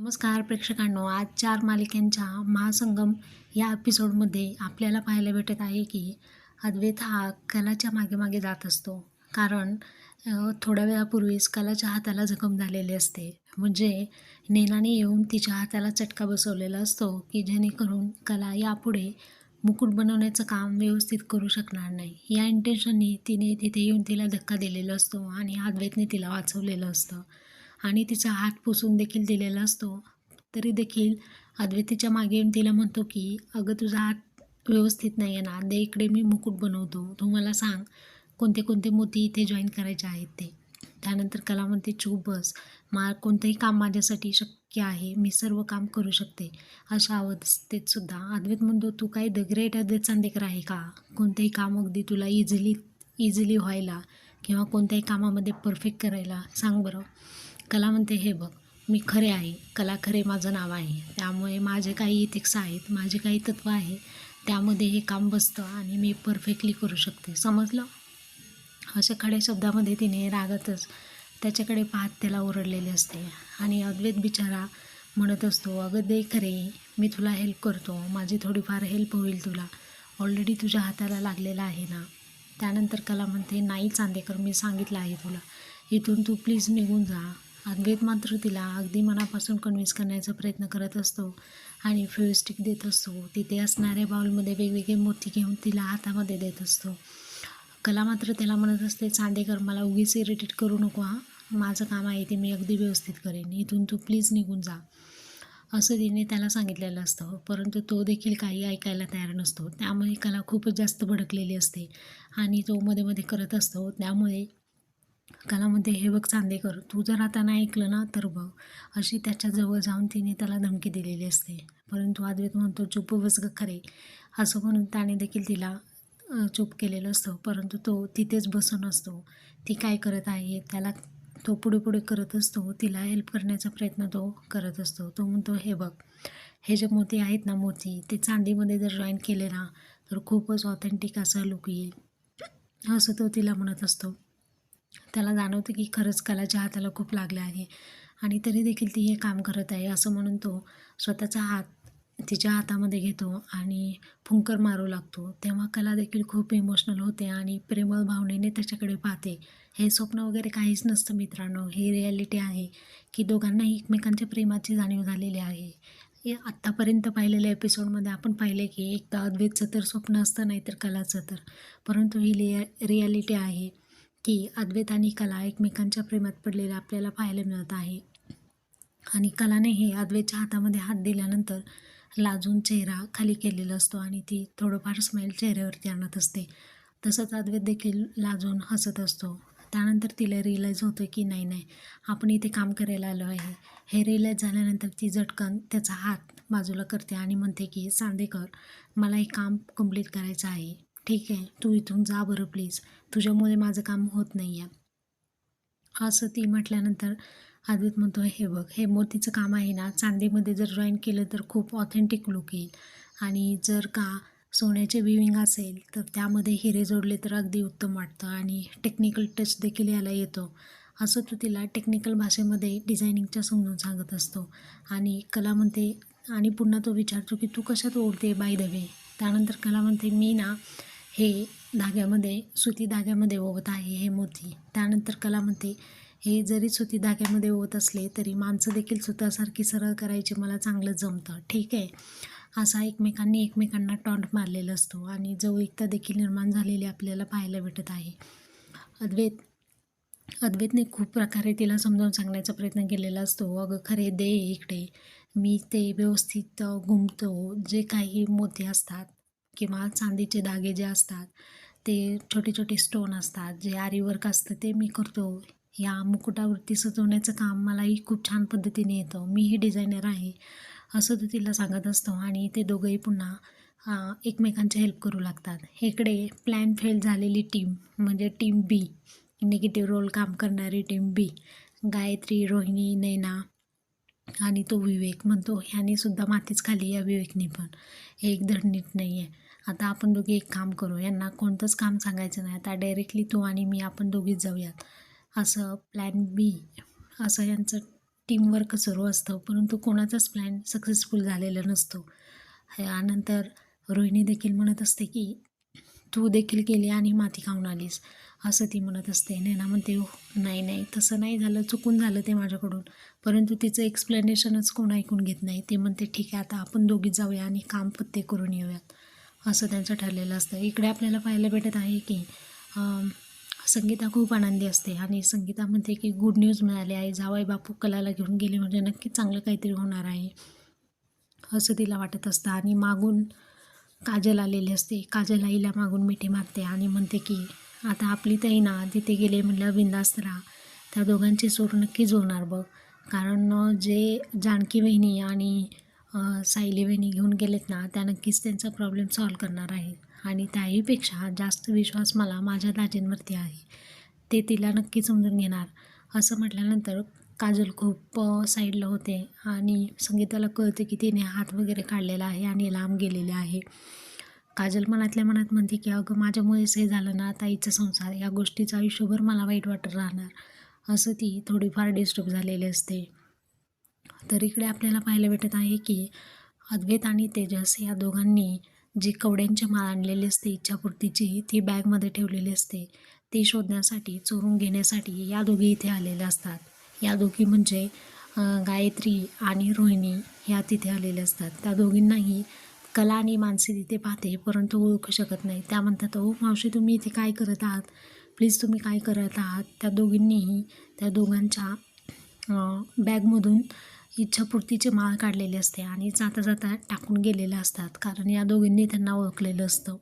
नमस्कार प्रेक्षकांनो आज चार मालिकांच्या महासंगम या एपिसोडमध्ये आपल्याला पाहायला भेटत आहे की अद्वैत हा कलाच्या मागे मागे जात असतो. कारण थोड्या वेळापूर्वीच कलाच्या हाताला जखम झालेली असते. म्हणजे नेनाने येऊन तिच्या हाताला चटका बसवलेला असतो की जेणेकरून कला यापुढे मुकुट बनवण्याचं काम व्यवस्थित करू शकणार नाही. या इंटेन्शननी तिने तिथे येऊन तिला धक्का दिलेला असतो आणि अद्वैतने तिला वाचवलेलं असतं. आणि तिचा हात पुसून देखील दिलेला असतो. तरी देखील अद्वैतीच्या मागे येऊन तिला म्हणतो की अगं तुझा हात व्यवस्थित नाही आहे ना. दे इकडे मी मुकुट बनवतो. तू मला सांग कोणते कोणते मोती इथे जॉईन करायचे आहेत ते? त्यानंतर कला म्हणते चूप बस. मा कोणतंही काम माझ्यासाठी शक्य आहे. मी सर्व काम करू शकते. अशा अवस्थेत सुद्धा अद्वैत म्हणतो तू काही द ग्रेट अद्वैत चांदेकर आहे का? कोणतंही काम अगदी तुला इझिली इझिली व्हायला किंवा कोणत्याही कामामध्ये परफेक्ट करायला सांग बरं. कला म्हणते हे बघ मी खरे आहे. कला खरे माझं नाव आहे. त्यामुळे माझे काही इथिक्स आहेत माझे काही तत्त्व आहे. त्यामध्ये हे काम बसतं आणि मी परफेक्टली करू शकते. समजलं? अशा खड्या शब्दामध्ये तिने रागातच त्याच्याकडे पाहत त्याला ओरडलेले असते. आणि अद्वैत बिचारा म्हणत असतो अगं दे खरे. मी तुला हेल्प करतो. माझी थोडीफार हेल्प होईल तुला. ऑलरेडी तुझ्या हाताला लागलेला आहे ना? त्यानंतर कला म्हणते नाही चांदेकर मी सांगितलं आहे तुला. इथून तू प्लीज निघून जा. अद्वैत मात्र तिला अगदी मनापासून कन्व्हिन्स करण्याचा प्रयत्न करत असतो आणि फ्युस्टिक देत असतो. तिथे असणाऱ्या बाउलमध्ये वेगवेगळे मोती घेऊन तिला हातामध्ये देत असतो. कला मात्र त्याला म्हणत असते चांदेकर मला उगीच इरिटेट करू नको हा. माझं काम आहे ते मी अगदी व्यवस्थित करेन. इथून तू प्लीज निघून जा. असं तिने त्याला सांगितलेलं असतं. परंतु तो देखील काही ऐकायला तयार नसतो. त्यामुळे कला खूपच जास्त भडकलेली असते आणि तो मध्ये मध्ये करत असतो. त्यामुळे कला म्हणते हे बघ चांदेकर तू जर आता नाही ऐकलं ना तर बघ. अशी त्याच्याजवळ जाऊन तिने त्याला धमकी दिलेली असते. परंतु अद्वैत म्हणतो चुप बस ग खरे. असं म्हणून त्याने देखील तिला चुप चूप केलेलं असतं. परंतु तो तिथेच बसून असतो. ती काय करत आहे त्याला तो पुढे पुढे करत असतो. तिला हेल्प करण्याचा प्रयत्न तो करत असतो. तो म्हणतो हे बघ हे जे मोती आहेत ना मोती ते चांदीमध्ये जर जॉईन केले ना तर खूपच ऑथेंटिक असा लुक येईल. असं तो तिला म्हणत असतो. त्याला जाणवतं की खरंच कलाच्या हाताला खूप लागलं आहे. आणि तरी देखील ती हे काम करत आहे असं म्हणून तो स्वतःचा हात तिच्या हातामध्ये घेतो आणि फुंकर मारू लागतो. तेव्हा कला देखील खूप इमोशनल होते आणि प्रेमळ भावनेने त्याच्याकडे पाहते. हे स्वप्न वगैरे काहीच नसतं मित्रांनो. ही रियालिटी आहे की दोघांनाही एकमेकांच्या प्रेमाची जाणीव झालेली आहे. हे आत्तापर्यंत पाहिलेल्या एपिसोडमध्ये आपण पाहिले की एक तर अद्वैतचं तर स्वप्न असतं नाही तर कलाचं तर. परंतु ही लिया रियालिटी आहे. की अद्वैत आणि कला एकमेकांच्या प्रेमात पडलेलं आपल्याला पाहायला मिळत आहे. आणि कलाने हे अद्वैतच्या हातामध्ये हात दिल्यानंतर लाजून चेहरा खाली केलेला असतो आणि ती थोडंफार स्माईल चेहऱ्यावरती आणत असते. तसंच अद्वैत देखील लाजून हसत असतो. त्यानंतर तिला रिअलाईज होतं की नाही नाही आपण इथे काम करायला आलो आहे. हे रिअलाईज झाल्यानंतर ती झटकन त्याचा हात बाजूला करते आणि म्हणते की सांदेकर मला हे काम कंप्लीट करायचं आहे. ठीक आहे तू इथून जा बरं प्लीज तुझ्यामुळे माझं काम होत नाही आहे असं ती म्हटल्यानंतर अद्वैत म्हणतो हे बघ हे मोतीचं काम आहे ना चांदीमध्ये जर जॉईन केलं तर खूप ऑथेंटिक लुक येईल. आणि जर का सोन्याचे विविंग असेल तर त्यामध्ये हिरे जोडले तर अगदी उत्तम वाटतं आणि टेक्निकल टच देखील याला येतो. असं तो तिला टेक्निकल भाषेमध्ये डिझायनिंगच्या समजून सांगत असतो. आणि कला म्हणते आणि पुन्हा तो विचारतो की तू कशात ओढते बाय द वे त्यानंतर कला म्हणते मी ना हे धाग्यामध्ये सुती धाग्यामध्ये ओवत आहे हे मोती. त्यानंतर कला म्हणते हे जरी सुती धाग्यामध्ये ओवत असले तरी माणसं देखील सुतासारखी सरळ करायची मला चांगलं जमतं. ठीक आहे. असा एकमेकांनी एकमेकांना टॉन्ट मारलेला असतो आणि जवळीकता देखील निर्माण झालेली आपल्याला पाहायला भेटत आहे. अद्वैत अद्वैतने खूप प्रकारे तिला समजावून सांगण्याचा प्रयत्न केलेला असतो. अगं खरे दे इकडे. मी ते व्यवस्थित घुमतो जे काही मोती असतात किंवा चांदीचे धागे जे असतात ते छोटे छोटे स्टोन असतात जे आरीवर्क असतं ते मी करतो. या मुकुटावरती सजवण्याचं काम मलाही खूप छान पद्धतीने येतं. मीही डिझायनर आहे असं तो तिला सांगत असतो. आणि ते दोघंही पुन्हा एकमेकांची हेल्प करू लागतात. इकडे प्लॅन फेल झालेली टीम म्हणजे टीम बी निगेटिव्ह रोल काम करणारी टीम बी गायत्री रोहिणी नैना आणि तो विवेक म्हणतो ह्याने सुद्धा मातीच खाली या विवेकने पण. हे एक धड नीट नाही आहे आता आपण दोघी एक काम करू. यांना कोणतंच काम सांगायचं नाही. आता डायरेक्टली तू आणि मी आपण दोघीच जाऊयात. असं प्लॅन बी असं यांचं टीमवर्क सुरू असतं. परंतु कोणाचाच प्लॅन सक्सेसफुल झालेला नसतो. यानंतर रोहिणी देखील म्हणत असते की तू देखील गेली आणि माती खाऊन आलीस असं ती म्हणत असते. नैना म्हणते नाही नाही तसं नाही झालं चुकून झालं ते माझ्याकडून. परंतु तिचं एक्सप्लेनेशनच कोण ऐकून घेत नाही. ते म्हणते ठीक आहे आता आपण दोघीच जाऊया आणि काम पत्ते करून येऊयात. असं त्यांचं ठरलेलं असतं. इकडे आपल्याला पाहायला भेटत आहे की संगीता खूप आनंदी असते आणि संगीता म्हणते की गुड न्यूज मिळाली आहे. जावई बापू कलाला घेऊन गेले म्हणजे नक्कीच चांगलं काहीतरी होणार आहे असं तिला वाटत असतं. आणि मागून काजल आलेली असते. काजल आईला मागून मिठी मारते आणि म्हणते की आता आपली ताई ना तिथे गेले म्हणलं बिंदास्त राहा. त्या दोघांचे सूर नक्कीच होणार बघ. कारण जे जानकी वहिनी आणि सायली वहिनी घेऊन गेलेत ना त्या नक्कीच त्यांचा प्रॉब्लेम सॉल्व करणार आहे आणि त्याहीपेक्षा जास्त विश्वास मला माझ्या दाजींवरती आहे. ते तिला नक्की समजून घेणार. असं म्हटल्यानंतर काजल खूप साईडला होते आणि संगीताला कळते की तिने हात वगैरे काढलेला आहे आणि लांब गेलेले आहे. काजल मनातल्या मनात म्हणते की अगं माझ्यामुळेच हे झालं ना ताईचा संसार या गोष्टीचं आयुष्यभर मला वाईट वाटत राहणार. असं ती थोडीफार डिस्टर्ब झालेली असते. तर इकडे आपल्याला पाहायला भेटत आहे की अद्वैत आणि तेजस या दोघांनी जी कवड्यांची माळ आणलेली असते इच्छापूर्तीची ती बॅगमध्ये ठेवलेली असते. ती शोधण्यासाठी चोरून घेण्यासाठी या दोघी इथे आलेल्या असतात. या दोघी म्हणजे गायत्री आणि रोहिणी ह्या तिथे आलेल्या असतात. त्या दोघींनाही कला आणि मानसी तिथे पाहते परंतु ओळखू शकत नाही. त्या म्हणतात ओ मावशी तुम्ही इथे काय करत आहात? प्लीज तुम्ही काय करत आहात? त्या दोघींनीही त्या दोघांच्या बॅगमधून इच्छापूर्तीची माळ काढलेली असते आणि जाता जाता टाकून गेलेले असतात कारण या दोघींनी त्यांना ओळखलेलं असतं.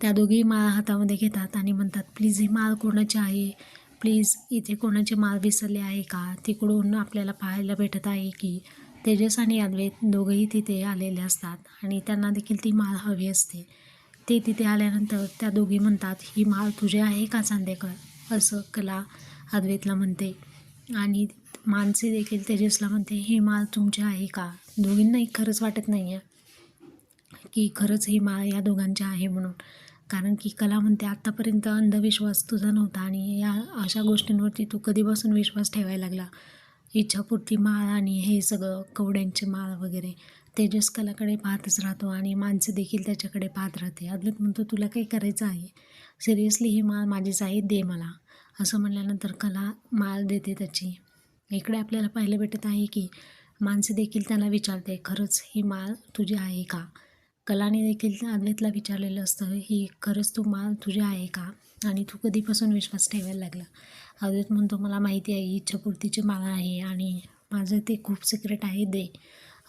त्या दोघी माळ हातामध्ये घेतात आणि म्हणतात प्लीज ही माळ कोणाची आहे? प्लीज इथे कोणाचे माल विसरले आहे का? तिकडून आपल्याला पाहायला भेटत आहे की तेजस आणि अद्वैत दोघंही तिथे आलेले असतात आणि त्यांना देखील ती माळ हवी असते. ते तिथे आल्यानंतर त्या दोघी म्हणतात ही माळ तुझे आहे का चांदेकर? असं कला अद्वैतला म्हणते. आणि मानसी देखील तेजसला म्हणते ही माळ तुमची आहे का? दोघींनाही खरंच वाटत नाही आहे की खरंच ही माळ या दोघांची आहे म्हणून. कारण की कला म्हणते आत्तापर्यंत अंधविश्वास तुझा नव्हता आणि या अशा गोष्टींवरती तू कधीपासून विश्वास ठेवायला लागला? इच्छापूर्ती माळ आणि हे सगळं कवड्यांची माळ वगैरे तेजस कलाकडे पाहतच राहतो आणि माणसं देखील त्याच्याकडे पाहत राहते. अद्वैत म्हणतो तुला काही करायचं आहे? सिरियसली ही माळ माझीच आहे दे मला. असं म्हणल्यानंतर कला माळ देते त्याची. इकडे आपल्याला पाहायला भेटत आहे की माणसं देखील त्याला विचारते खरंच ही माळ तुझी आहे का? कलाने देखील अद्वैतला विचारलेलं असतं ही खरंच तू मा तुझी आहे का? आणि तू कधीपासून विश्वास ठेवायला लागला? अद्वैत म्हणतो मला माहिती आहे ही इच्छापूर्तीची माळ आहे आणि माझं ते खूप सिक्रेट आहे दे.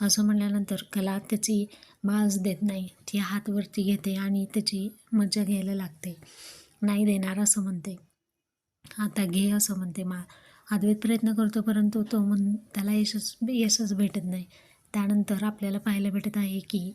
असं म्हणल्यानंतर कला त्याची माळच देत नाही ती हातवरती घेते आणि त्याची मजा घ्यायला लागते. नाही देणार असं म्हणते. आता घे असं म्हणते. मा अद्वैत प्रयत्न करतो परंतु तो म्हण त्याला यशच यशच भेटत नाही. त्यानंतर आपल्याला पाहायला भेटत आहे की